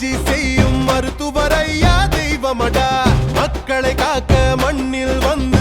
ஆட்சி செய்யும் மருத்துவரையா தெய்வமடா. மக்களை காக்க மண்ணில் வந்து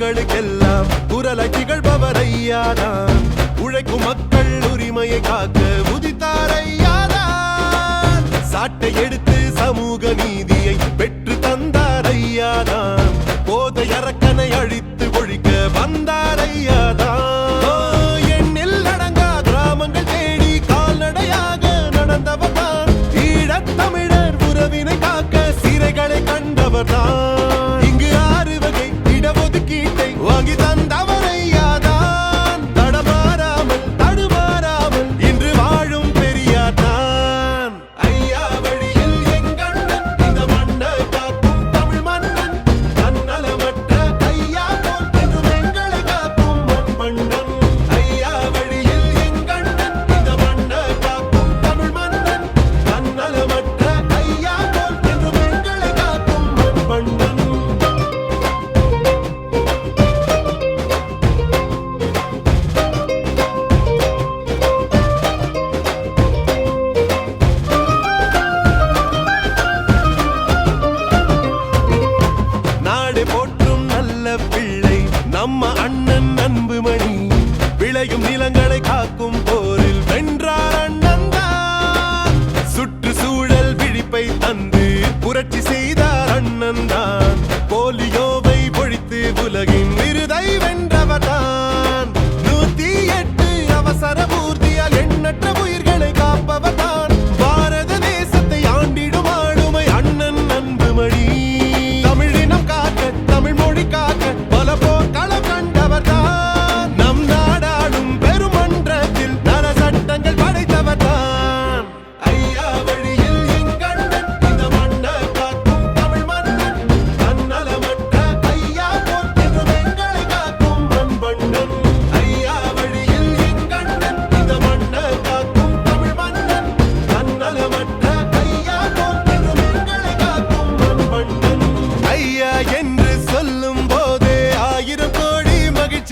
மக்களுக்கெல்லாம் குரலை திகழ்பவர் ஐயாதான் உழைக்கும் மக்கள் உரிமையை காக்க உதித்தார் ஐயாதான் சாட்டை எடுத்து சமூக நீதியை பெற்று தந்தார் ஐயாதான் போதை அரக்கனை அழித்து ஒழிக்க வந்தார் ஐயாதான் தமிழர் உறவினை காக்க சிறைகளை கண்டவர் தான் 等到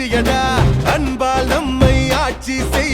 செய்யடா அன்பால் நம்மை ஆட்சி செய்